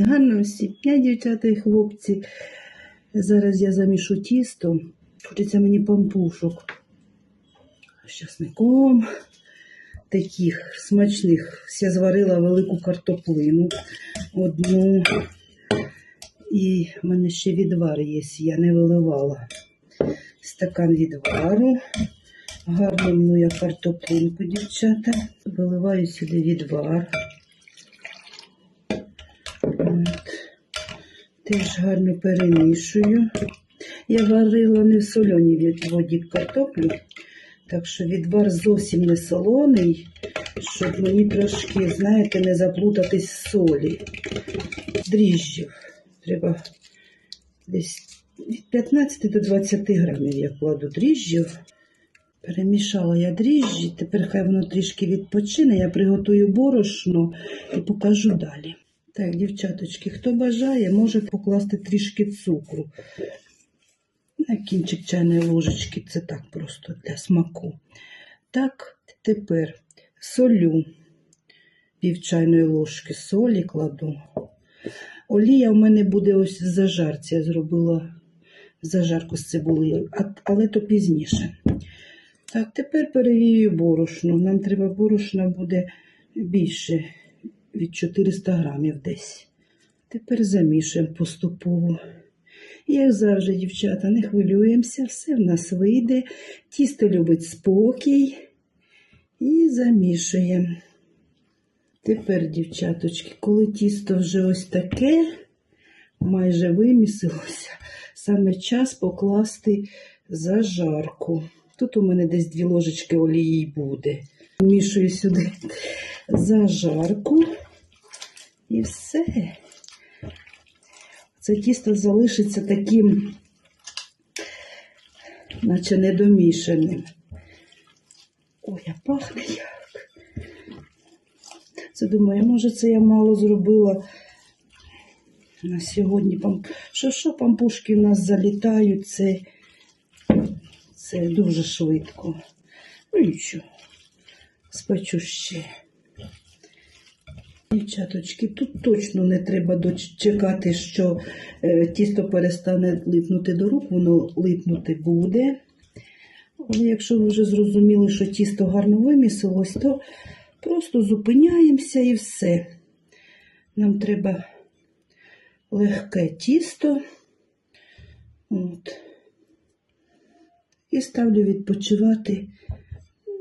Гарно всі п'ять дівчата і хлопці. Зараз я замішу тісто. Хочеться мені пампушок з часником. Таких смачних. Я зварила велику картоплину одну. І в мене ще відвар є, я не виливала. Стакан відвару. Гарно мну я картоплинку, дівчата. Виливаю сюди відвар. Теж гарно перемішую. Я варила не в солоній від- воді картоплю, так що відвар зовсім не солоний, щоб мені трошки, знаєте, не заплутатись в солі. Дріжджів. Треба десь від 15 до 20 грамів я кладу дріжджів. Перемішала я дріжджі, тепер хай воно трішки відпочине. Я приготую борошно і покажу далі. Так, дівчаточки, хто бажає, може покласти трішки цукру. На кінчик чайної ложечки, це так просто для смаку. Так, тепер солю пів чайної ложки солі кладу. Олія в мене буде ось в зажарці. Я зробила зажарку з цибулею, але то пізніше. Так, тепер перевію борошно. Нам треба борошна буде більше від 400 грамів десь. Тепер замішуємо поступово. Як завжди, дівчата, не хвилюємося, все в нас вийде. Тісто любить спокій. І замішуємо. Тепер, дівчаточки, коли тісто вже ось таке, майже вимісилося, саме час покласти зажарку. Тут у мене десь дві ложечки олії буде. Вмішую сюди зажарку і все. Це тісто залишиться таким, наче недомішаним. Ой, а пахне як. Це думаю, може, це я мало зробила на сьогодні. Що, що пампушки в нас залітають, це, це дуже швидко. Ну нічого, спечу ще. Дівчаточки, тут точно не треба чекати, що е, тісто перестане липнути до рук, воно липнути буде. Але якщо ви вже зрозуміли, що тісто гарно вимісилось, то просто зупиняємося і все. Нам треба легке тісто. От. І ставлю відпочивати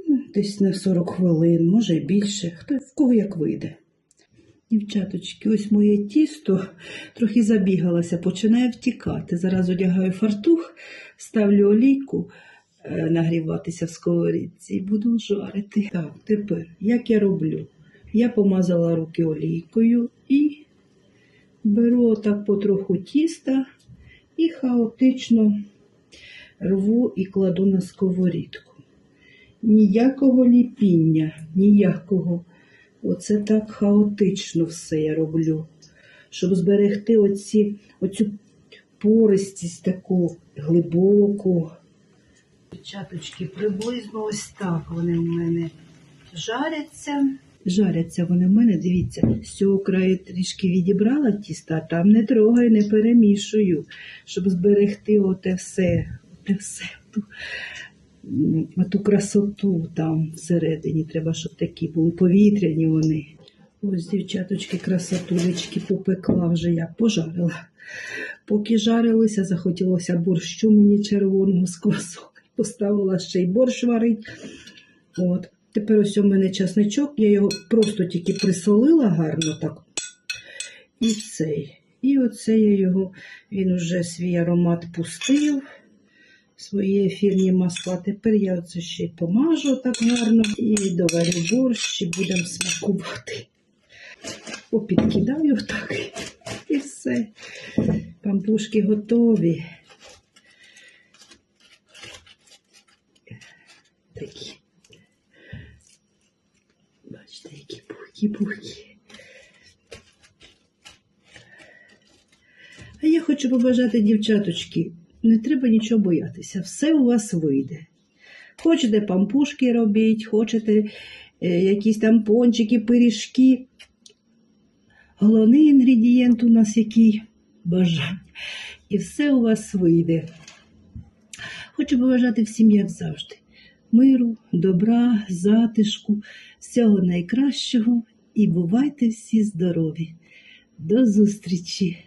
ну, десь на 40 хвилин, може більше, хто в кого як вийде. Дівчаточки, ось моє тісто трохи забігалося, починає втікати. Зараз одягаю фартух, ставлю олійку е, нагріватися в сковорідці і буду жарити. Так, тепер, як я роблю? Я помазала руки олійкою і беру отак потроху тіста і хаотично рву і кладу на сковорідку. Ніякого ліпіння, ніякого. Оце так хаотично все я роблю, щоб зберегти оці, оцю пористість таку глибоку. Печаточки приблизно ось так вони в мене жаряться. Жаряться вони в мене, дивіться, з цього краю трішки відібрала тіста, а там не трогаю, не перемішую, щоб зберегти оте все, оте все. Ту- Оту красоту там всередині. Треба, щоб такі були повітряні вони. Ось, дівчаточки, красотулечки попекла вже я пожарила. Поки жарилися, захотілося борщу мені червоного з квасолею. Поставила ще й борщ варить. От. Тепер ось у мене часничок, я його просто тільки присолила гарно так. І цей. І оце я його, він уже свій аромат пустив, свої ефірні масла. Тепер я оце ще й помажу так гарно і доварю борщ, і будемо смакувати. Попідкидаю так і все. Пампушки готові. Такі. Бачите, які пухкі-пухкі. А я хочу побажати дівчаточки, не треба нічого боятися, все у вас вийде. Хочете пампушки робіть, хочете е, якісь там пончики, пиріжки. Головний інгредієнт у нас який бажання. І все у вас вийде. Хочу побажати всім, як завжди, миру, добра, затишку, всього найкращого і бувайте всі здорові. До зустрічі!